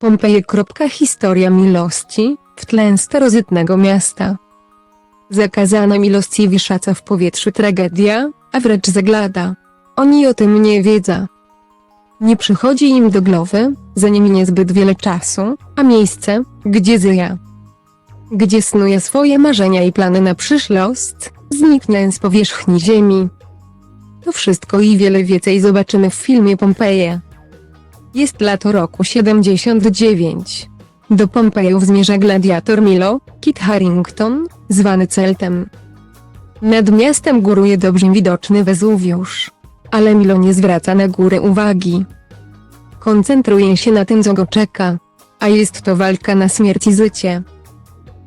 Pompeje. Historia miłości w tle starożytnego miasta. Zakazana miłości wiszaca w powietrzu tragedia, a wręcz zaglada. Oni o tym nie wiedzą. Nie przychodzi im do głowy, za nimi niezbyt wiele czasu, a miejsce, gdzie żyje. Gdzie snuje swoje marzenia i plany na przyszłość, zniknę z powierzchni ziemi. To wszystko i wiele więcej zobaczymy w filmie Pompeje. Jest lato roku 79. Do Pompejów zmierza gladiator Milo, Kit Harington, zwany Celtem. Nad miastem góruje dobrze widoczny Wezuwiusz. Ale Milo nie zwraca na górę uwagi. Koncentruje się na tym, co go czeka. A jest to walka na śmierć i życie.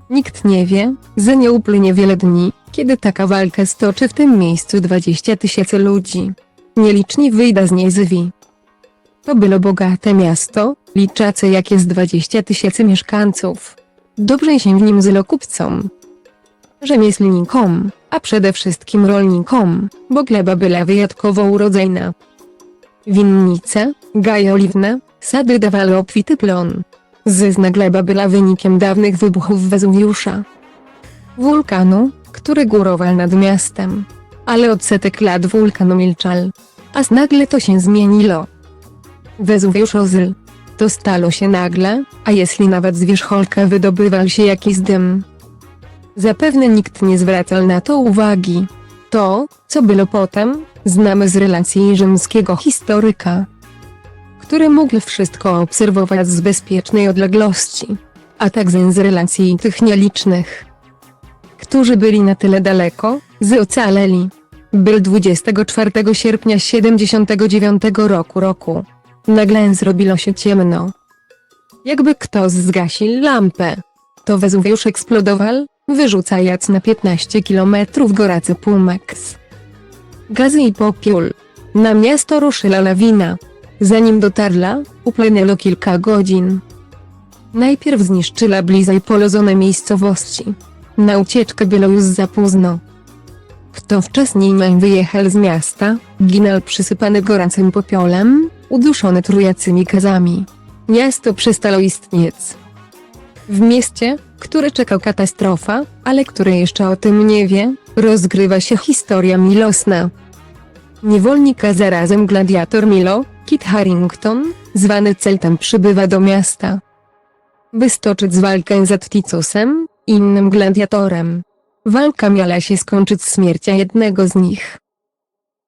Nikt nie wie, że nie upłynie wiele dni, kiedy taka walka stoczy w tym miejscu 20 tysięcy ludzi. Nieliczni wyjdą z niej żywi. To było bogate miasto, liczące jak jest 20 tysięcy mieszkańców. Dobrze się w nim zylo kupcom, rzemieślnikom, a przede wszystkim rolnikom, bo gleba była wyjątkowo urodzajna. Winnice, gaje oliwne, sady dawały obfity plon. Zyzna gleba była wynikiem dawnych wybuchów Wezuwiusza. Wulkanu, który górował nad miastem. Ale od setek lat wulkanu milczał. A nagle to się zmieniło. Wezuwiusz ozyl. To stało się nagle, a jeśli nawet z wierzcholka wydobywał się jakiś dym. Zapewne nikt nie zwracał na to uwagi. To, co było potem, znamy z relacji rzymskiego historyka, który mógł wszystko obserwować z bezpiecznej odległości, a także z relacji tych nielicznych, którzy byli na tyle daleko, że ocaleli. Był 24 sierpnia 79 roku roku. Nagle zrobiło się ciemno. Jakby ktoś zgasił lampę. To Wezuwiusz eksplodował, wyrzucając na 15 kilometrów goracy pumeks. Gazy i popiół. Na miasto ruszyła lawina. Zanim dotarła, upłynęło kilka godzin. Najpierw zniszczyła bliżej polozone miejscowości. Na ucieczkę było już za późno. Kto wcześniej nie wyjechał z miasta, ginął przysypany gorącym popiolem, uduszony trujacymi gazami. Miasto przestało istnieć. W mieście, które czeka katastrofa, ale które jeszcze o tym nie wie, rozgrywa się historia milosna. Niewolnika zarazem gladiator Milo, Kit Harington, zwany Celtem przybywa do miasta. By stoczyć walkę z Atticusem, innym gladiatorem. Walka miała się skończyć śmiercią jednego z nich.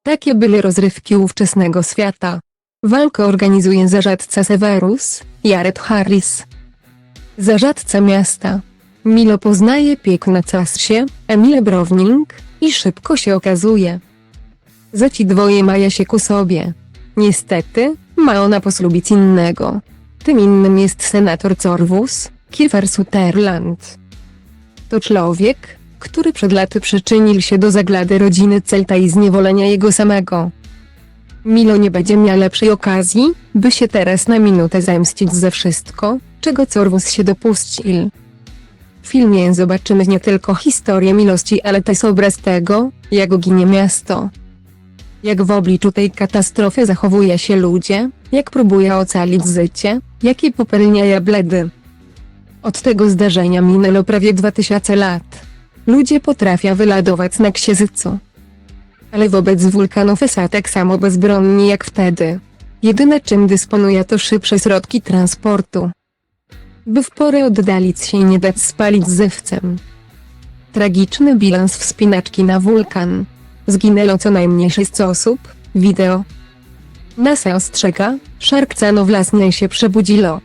Takie były rozrywki ówczesnego świata. Walkę organizuje zarządca Severus, Jared Harris. Zarządca miasta. Milo poznaje piek na casie, Emile Browning, i szybko się okazuje, że ci dwoje mają się ku sobie. Niestety, ma ona poslubić innego. Tym innym jest senator Corvus, Kiefer Sutherland. To człowiek, który przed laty przyczynił się do zaglady rodziny Celta i zniewolenia jego samego. Milo nie będzie miał lepszej okazji, by się teraz na minutę zemścić za wszystko, czego Corvus się dopuścił. W filmie zobaczymy nie tylko historię miłości, ale też obraz tego, jak ginie miasto. Jak w obliczu tej katastrofy zachowuje się ludzie, jak próbuje ocalić życie, jakie popełniają bledy. Od tego zdarzenia minęło prawie 2000 lat. Ludzie potrafią wyladować na księżycu. Ale wobec wulkanów są tak samo bezbronni jak wtedy. Jedyne czym dysponuje to szybsze środki transportu. By w porę oddalić się i nie dać spalić zewcem. Tragiczny bilans wspinaczki na wulkan. Zginęło co najmniej 6 osób. Wideo. NASA ostrzega, szarkcano własnie się przebudzilo.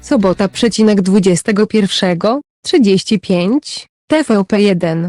Sobota przecinek 21, 35, TVP1.